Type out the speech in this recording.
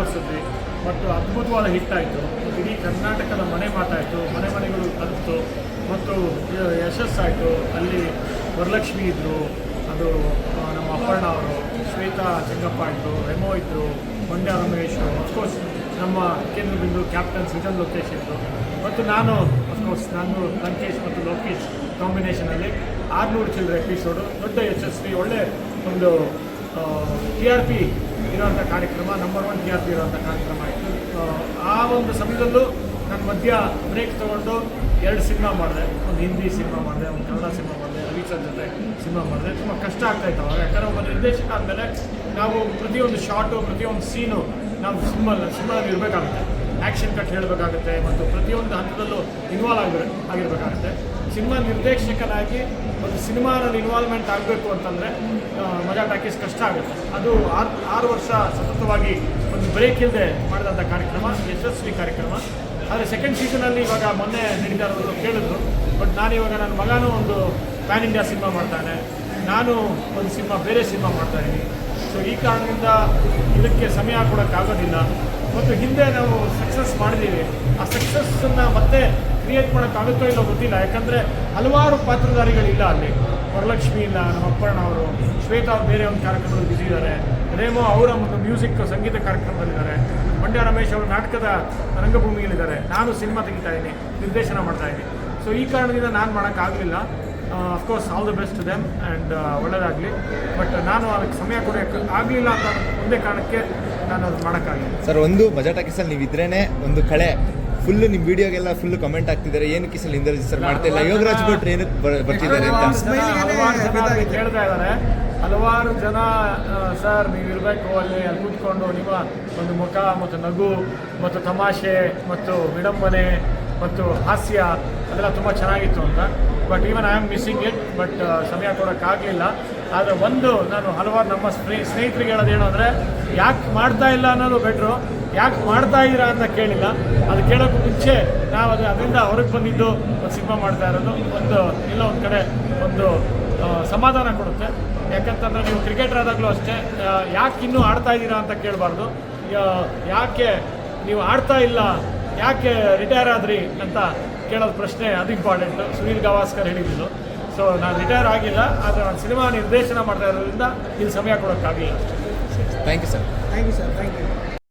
ಮುಂದುವರ್ಸಿದ್ವಿ ಮತ್ತು ಅದ್ಭುತವಾದ ಆಯಿತು. ಇಡೀ ಕರ್ನಾಟಕದ ಮನೆ ಮಾತಾಯಿತು, ಮನೆ ಮನೆಗಳು ತಲುಪಿತು, ಮತ್ತು ಯಶಸ್ಸಾಯಿತು. ಅಲ್ಲಿ ವರಲಕ್ಷ್ಮಿ ಇದ್ದರು ಅದು ನಮ್ಮ ಅಪರ್ಣ ಅವರು, ಶ್ವೇತಾ ಚೆಂಗಪ್ಪ ಇದ್ದರು ರೆಮೋ ಇದ್ದರು ಮಂಡ್ಯ ರಮೇಶ್ ಅಫ್ಕೋರ್ಸ್ ನಮ್ಮ ಕೇಂದ್ರ ಬಿಂದು ಕ್ಯಾಪ್ಟನ್ ಸೃಜನ್ ಲೋಕೇಶ್ ಇದ್ದರು ಮತ್ತು ನಾನು ಅಫ್ಕೋರ್ಸ್ ನಾನು ಲಂಕೇಶ್ ಮತ್ತು ಲೋಕೇಶ್ ಕಾಂಬಿನೇಷನಲ್ಲಿ ಆರುನೂರು ಚಿಲ್ಲರೆ ಎಪಿಸೋಡು ದೊಡ್ಡ ಯಶಸ್ವಿ, ಒಳ್ಳೆ ಒಂದು ಟಿ ಆರ್ ಪಿ ಇರೋಂಥ ಕಾರ್ಯಕ್ರಮ ನಂಬರ್ ಒನ್ ಟಿ ಇರೋಂಥ ಕಾರ್ಯಕ್ರಮ ಆಯಿತು. ಆ ಒಂದು ಸಮಯದಲ್ಲೂ ನಾನು ಮಧ್ಯ ಬ್ರೇಕ್ ತೊಗೊಂಡು ಎರಡು ಸಿನಿಮಾ ಮಾಡಿದೆ. ಒಂದು ಹಿಂದಿ ಸಿನಿಮಾ ಮಾಡಿದೆ, ಒಂದು ಕನ್ನಡ ಸಿನಿಮಾ ಮಾಡಿದೆ ರವಿ ಜೊತೆ ಸಿನಿಮಾ ಮಾಡಿದೆ. ತುಂಬ ಕಷ್ಟ ಆಗ್ತಾಯಿತ್ತು ಅವಾಗ. ಯಾಕಂದರೆ ಒಬ್ಬ ನಿರ್ದೇಶಕ ಆದಮೇಲೆ ನಾವು ಪ್ರತಿಯೊಂದು ಶಾರ್ಟು ಪ್ರತಿಯೊಂದು ಸೀನು ನಾವು ಸಿನಿಮಾ ಸಿನಿಮಾದಲ್ಲಿ ಇರಬೇಕಾಗುತ್ತೆ ಆ್ಯಕ್ಷನ್ ಕಟ್ ಹೇಳಬೇಕಾಗುತ್ತೆ ಮತ್ತು ಪ್ರತಿಯೊಂದು ಹಂತದಲ್ಲೂ ಇನ್ವಾಲ್ವ್ ಆಗಿರ, ಆಗಿರಬೇಕಾಗುತ್ತೆ. ಸಿನಿಮಾ ನಿರ್ದೇಶಕನಾಗಿ ಒಂದು ಸಿನಿಮಾನಲ್ಲಿ ಇನ್ವಾಲ್ವ್ಮೆಂಟ್ ಆಗಬೇಕು ಅಂತಂದರೆ ಮಜಾ ಟಾಕೀಸ್ ಕಷ್ಟ ಆಗುತ್ತೆ. ಅದು ಆರು ಆರು ವರ್ಷ ಸತತವಾಗಿ ಒಂದು ಬ್ರೇಕ್ ಇಲ್ಲದೆ ಮಾಡಿದಂಥ ಕಾರ್ಯಕ್ರಮ, ಯಶಸ್ವಿ ಕಾರ್ಯಕ್ರಮ. ಆದರೆ ಸೆಕೆಂಡ್ ಸೀಸನಲ್ಲಿ ಇವಾಗ ಮೊನ್ನೆ ನಡೀತಾ ಇರೋದು ಕೇಳಿದ್ರು. ಬಟ್ ಇವಾಗ ನನ್ನ ಮಗನೂ ಒಂದು ಪ್ಯಾನ್ ಇಂಡಿಯಾ ಸಿನಿಮಾ ಮಾಡ್ತಾನೆ. ನಾನು ಒಂದು ಸಿನಿಮಾ, ಬೇರೆ ಸಿನಿಮಾ ಮಾಡ್ತಾ ಇದ್ದೀನಿ. ಸೊ ಈ ಕಾರಣದಿಂದ ಇದಕ್ಕೆ ಸಮಯ ಕೊಡೋಕ್ಕಾಗೋದಿಲ್ಲ ಮತ್ತು ಹಿಂದೆ ನಾವು ಸಕ್ಸಸ್ ಮಾಡಿದ್ದೀವಿ ಆ ಸಕ್ಸಸ್ಸನ್ನು ಮತ್ತೆ ಕ್ರಿಯೇಟ್ ಮಾಡೋಕ್ಕಾಗುತ್ತೋ ಇಲ್ಲೋ ಗೊತ್ತಿಲ್ಲ. ಯಾಕಂದರೆ ಹಲವಾರು ಪಾತ್ರಧಾರಿಗಳಿಲ್ಲ ಅಲ್ಲಿ. ವರಲಕ್ಷ್ಮಿ ಇಲ್ಲ, ನಮ್ಮ ಅಪ್ಪಣ್ಣ ಅವರು, ಶ್ವೇತಾ ಅವ್ರು ಬೇರೆ ಒಂದು ಕಾರ್ಯಕ್ರಮದಲ್ಲಿ ಬ್ಯುಸಿ ರೇಮೋ ಅವರ ಒಂದು ಮ್ಯೂಸಿಕ್ ಸಂಗೀತ ಕಾರ್ಯಕ್ರಮದಲ್ಲಿದ್ದಾರೆ. ಮಂಡ್ಯ ರಮೇಶ್ ಅವರು ನಾಟಕದ ರಂಗಭೂಮಿಯಲ್ಲಿದ್ದಾರೆ. ನಾನು ಸಿನಿಮಾ ತೆಗಿತಾ ಇದ್ದೀನಿ, ನಿರ್ದೇಶನ ಮಾಡ್ತಾ ಇದ್ದೀನಿ. ಸೊ ಈ ಕಾರಣದಿಂದ ನಾನು ಮಾಡೋಕ್ಕಾಗಲಿಲ್ಲ of course all the best them and ಒಳ್ಳೆಯದಾಗಲಿ ಬಟ್ ನಾನು ಅದಕ್ಕೆ ಸಮಯ ಕೊಡೋಕ್ಕೆ ಆಗಲಿಲ್ಲ ಅಂತ ಒಂದೇ ಕಾರಣಕ್ಕೆ ನಾನು ಅದು ಮಾಡೋಕ್ಕಾಗಲಿಲ್ಲ ಸರ್ ಒಂದು ಮಜಾ ಟಾಕೀಸಲ್ಲಿ ನೀವು ಇದ್ರೇ ಒಂದು ಕಳೆ. ಫುಲ್ ನಿಮ್ಮ ವಿಡಿಯೋಗೆಲ್ಲ ಫುಲ್ ಕಮೆಂಟ್ ಆಗ್ತಿದ್ದಾರೆ ಏನು ಕಿಸಲ್ಲಿ ಹಿಂದೆ ಸರ್ ಮಾಡ್ತಿಲ್ಲ ಯೋಗರಾಜ್ ಭಟ್ರು ಏನಕ್ಕೆ ಬರ್- ಬರ್ತಿದ್ದಾರೆ ಅಂತ. ಕೇಳ್ತಾ ಇದ್ದಾರೆ. ಹಲವಾರು ಜನ ಸರ್ ನೀವು ಇರಬೇಕು ಅಲ್ಲಿ ಅಲ್ಲಿ ಕೂತ್ಕೊಂಡು ನಿಮ್ಮ ಒಂದು ಮುಖ ಮತ್ತು ನಗು ಮತ್ತು ತಮಾಷೆ ಮತ್ತು ವಿಡಂಬನೆ ಮತ್ತು ಹಾಸ್ಯ ಅದೆಲ್ಲ ತುಂಬ ಚೆನ್ನಾಗಿತ್ತು ಅಂತ. But even I am missing it but ಸಮಯ ಕೊಡೋಕ್ಕಾಗಲಿಲ್ಲ ಆದರೆ ಒಂದು ನಾನು ಹಲವಾರು ನಮ್ಮ ಸ್ನೇ- ಸ್ನೇಹಿತರಿಗೆ ಏನು ಅಂದರೆ, ಯಾಕೆ ಮಾಡ್ತಾ ಇಲ್ಲ ಅನ್ನೋದು ಬೆಟ್ರು ಯಾಕೆ ಮಾಡ್ತಾ ಇದ್ದೀರಾ ಅಂತ ಕೇಳಿಲ್ಲ. ಅದು ಕೇಳೋಕ್ಕೂ ಮುಂಚೆ ನಾವು ಅದು ಅದರಿಂದ ಹೊರಗೆ ಬಂದಿದ್ದು ಒಂದು ಸಿನಿಮಾ ಮಾಡ್ತಾ ಇರೋದು. ಒಂದು ಇಲ್ಲ ಒಂದು ಕಡೆ ಒಂದು ಸಮಾಧಾನ ಕೊಡುತ್ತೆ. ಯಾಕಂತಂದರೆ ನೀವು ಕ್ರಿಕೆಟರ್ ಆದಾಗಲೂ ಅಷ್ಟೇ ಯಾಕೆ ಇನ್ನೂ ಆಡ್ತಾ ಇದ್ದೀರಾ ಅಂತ ಕೇಳಬಾರ್ದು. ಯಾಕೆ ನೀವು ಆಡ್ತಾ ಇಲ್ಲ ಯಾಕೆ ರಿಟೈರ್ ಆದ್ರಿ ಅಂತ ಕೇಳೋದು ಪ್ರಶ್ನೆ ಅದು ಇಂಪಾರ್ಟೆಂಟು ಸುನೀಲ್ ಗವಾಸ್ಕರ್ ಹೇಳಿದ್ದು. ಸೊ ನಾನು ರಿಟೈರ್ ಆಗಿಲ್ಲ ಆದರೆ ನಾನು ಸಿನಿಮಾ ನಿರ್ದೇಶನ ಮಾಡ್ತಾ ಇರೋದ್ರಿಂದ ಇಲ್ಲಿ ಸಮಯ ಕೊಡೋಕ್ಕಾಗಲಿಲ್ಲ. Thank you sir thank you sir thank you